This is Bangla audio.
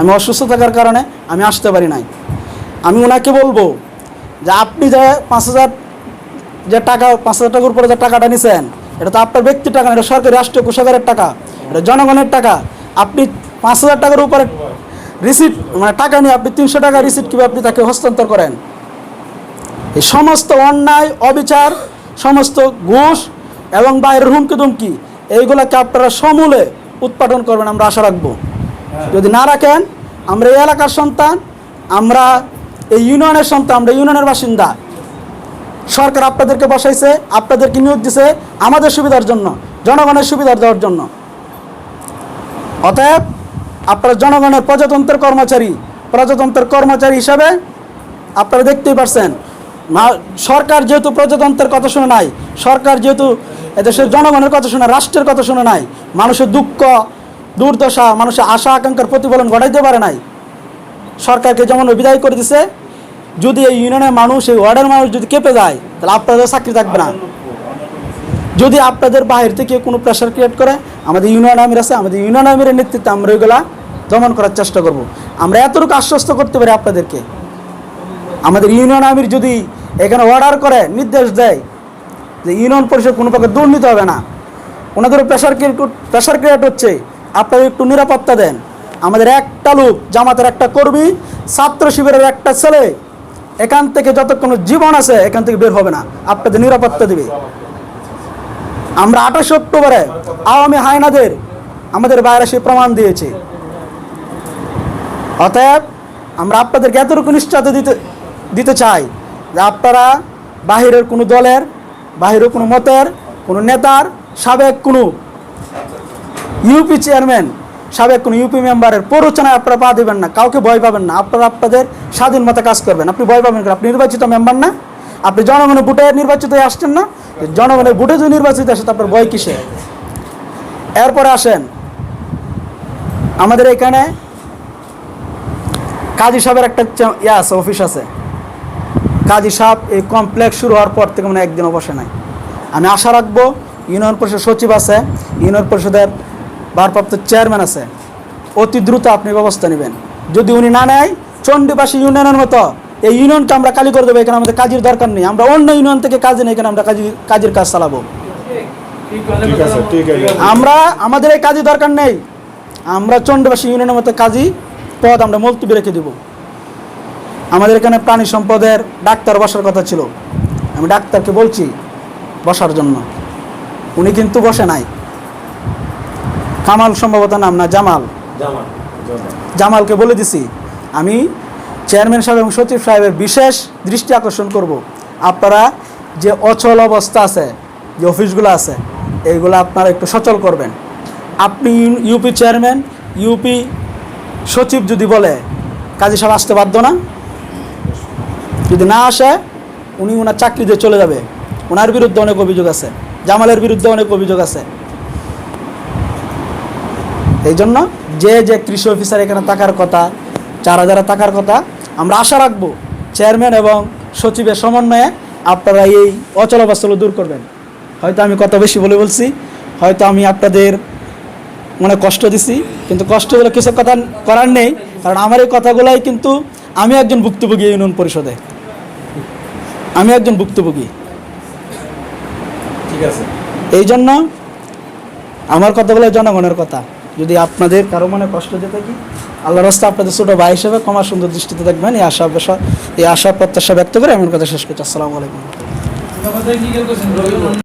আমি অসুস্থ থাকার কারণে আমি আসতে পারি নাই। আমি ওনাকে বলব যে আপনি যে পাঁচ হাজার যে টাকা, পাঁচ হাজার টাকার উপরে যে টাকাটা নিছেন, এটা তো আপনার ব্যক্তির টাকা না, এটা সরকারি রাষ্ট্রীয় কোষাগারের টাকা, এটা জনগণের টাকা। আপনি পাঁচ হাজার টাকার উপরে রিসিট মানে টাকা নিয়ে আপনি তিনশো টাকা রিসিট কীভাবে আপনি তাকে হস্তান্তর করেন? এই সমস্ত অন্যায়, অবিচার, সমস্ত ঘুষ এবং বাইরের হুমকি দুমকি এইগুলোকে আপনারা সমূলে উৎপাদন করবেন, আমরা আশা রাখব। যদি না রাখেন, আমরা এই এলাকার সন্তান, আমরা এই ইউনিয়নের সন্তান, আমরা ইউনিয়নের বাসিন্দা। সরকার আপনাদেরকে বসাইছে, আপনাদেরকে নিয়োগ দিছে আমাদের সুবিধার জন্য, জনগণের সুবিধা দেওয়ার জন্য। অতএব, আপনারা জনগণের প্রজাতন্ত্রের কর্মচারী প্রজাতন্ত্রের কর্মচারী হিসাবে আপনারা দেখতেই পারছেন সরকার যেহেতু প্রজাতন্ত্রের কথা শুনে নাই, সরকার যেহেতু এদেশের জনগণের কথা শুনে, রাষ্ট্রের কথা শুনে নাই, মানুষের দুঃখ দুর্দশা, মানুষের আশা, আকাঙ্ক্ষার প্রতিফলন ঘটাইতে পারে নাই। সরকারকে যেমন বিদায় করে দিছে, যদি এই ইউনিয়নের মানুষ, এই ওয়ার্ডের মানুষ যদি কেঁপে যায়, তাহলে আপনাদের চাকরি থাকবে না। যদি আপনাদের বাহির থেকে কোনো প্রেশার ক্রিয়েট করে, আমাদের ইউনিয়ন আমির আছে, আমাদের ইউনিয়ন আমিরের নেতৃত্বে আমরা ওইগুলা দমন করার চেষ্টা করব। আমরা এতটুকু আশ্বস্ত করতে পারি আপনাদেরকে। আমাদের ইউনিয়ন আমির যদি এখানে অর্ডার করে, নির্দেশ দেয়, যে ইউনিয়ন পরিষদ কোনো প্রকার দুর্নীতি হবে না। ওনাদের প্রেশার ক্রিয়েট প্রেশার ক্রিয়েট হচ্ছে। আপনারা একটু নিরাপত্তা দেন। আমাদের একটা লোক, জামাতের একটা কর্মী, ছাত্র শিবিরের একটা ছেলে, এখান থেকে যতক্ষণ জীবন আছে, এখান থেকে বের হবে না। আপনাদের নিরাপত্তা দিবে। আমরা আঠাশে অক্টোবরে আওয়ামী হায়নাদের, আমাদের বাইরে সে প্রমাণ দিয়েছে। অতএব, আমরা আপনাদেরকে এতটুকু নিশ্চয়তা দিতে দিতে চাই যে আপনারা বাহিরের কোনো দলের, বাহিরের কোনো মতের, কোনো নেতার, সাবেক কোনো ইউপি চেয়ারম্যান, সাবেক কোনো ইউপি মেম্বারের প্ররোচনায় আপনারা পা দেবেন না, কাউকে ভয় পাবেন না। আপনারা আপনাদের স্বাধীন মতে কাজ করবেন। আপনি ভয় পাবেন আপনি নির্বাচিত মেম্বার না? আপনি জনগণের ভোটে নির্বাচিত হয়ে আসছেন না? জনগণের ভোটে যদি নির্বাচিত আসে, তো আপনার ভয় কিসে? এরপরে আসেন, আমাদের এখানে কাজী সাহেবের একটা ইয়ে আছে, অফিস আছে। কাজী সাহেব এই কমপ্লেক্স শুরু হওয়ার পর থেকে মানে একদিনও বসে নাই। আমি আশা রাখব ইউনিয়ন পরিষদ সচিব আছে। ইউনিয়ন পরিষদের ভারপ্রাপ্ত চেয়ারম্যান আছে অতি দ্রুত আপনি ব্যবস্থা নেবেন। যদি উনি না নেয় চণ্ডীবাসী ইউনিয়নের মতো এই ইউনিয়নটা আমরা কালি করে দেবো এখানে আমাদের কাজের দরকার নেই। আমরা অন্য ইউনিয়ন থেকে কাজে নেই এখানে আমরা কাজী কাজের কাজ চালাবো। আমরা আমাদের এই কাজই দরকার নেই। আমরা চণ্ডবাসী ইউনিয়নের মতো কাজই পদ আমরা মুলতবি রেখে দেব। আমাদের এখানে প্রাণী সম্পদের ডাক্তার বসার কথা ছিল। আমি ডাক্তারকে বলছি বসার জন্য। উনি কিন্তু বসে নাই। কামাল সম্ভবত নাম না জামাল? জামালকে বলে দিছি আমি চেয়ারম্যান সাহেব এবং সচিব সাহেবের বিশেষ দৃষ্টি আকর্ষণ করব। আপনারা যে অচল অবস্থা আছে যে অফিসগুলো আছে এইগুলো আপনারা একটু সচল করবেন। আপনি ইউপি চেয়ারম্যান ইউপি সচিব যদি বলে কাজী সাহেব আসতে বাধ্য না? যদি না আসে উনি ওনার চাকরি দিয়ে চলে যাবে। ওনার বিরুদ্ধে অনেক অভিযোগ আছে জামালের বিরুদ্ধে অনেক অভিযোগ আছে। এই জন্য যে যে কৃষি অফিসার এখানে থাকার কথা যারা যারা থাকার কথা আমরা আশা রাখব চেয়ারম্যান এবং সচিবের সমন্বয়ে আপনারা এই অচল অবস্থাগুলো দূর করবেন। হয়তো আমি কথা বেশি বলে বলছি হয়তো আমি আপনাদের মনে কষ্ট দিছি কিন্তু কষ্ট হলে কিছু কথা করার নেই কারণ আমার এই কথাগুলাই কিন্তু আমি একজন ভুক্তভোগী ইউনিয়ন পরিষদে। আমি একজন ভুক্তভোগী। ঠিক আছে। এই জন্য আমার কথাগুলো জনগণের কথা। যদি আপনাদের কারও মনে কষ্ট দিয়ে থাকি, আল্লাহর রাস্তা আপনাদের ছোটো ভাই হিসেবে ক্ষমা সুন্দর দৃষ্টিতে দেখবেন। এই আশা এই আশা প্রত্যাশা ব্যক্ত করে এমন কথা শেষ করছি। আসসালামু আলাইকুম।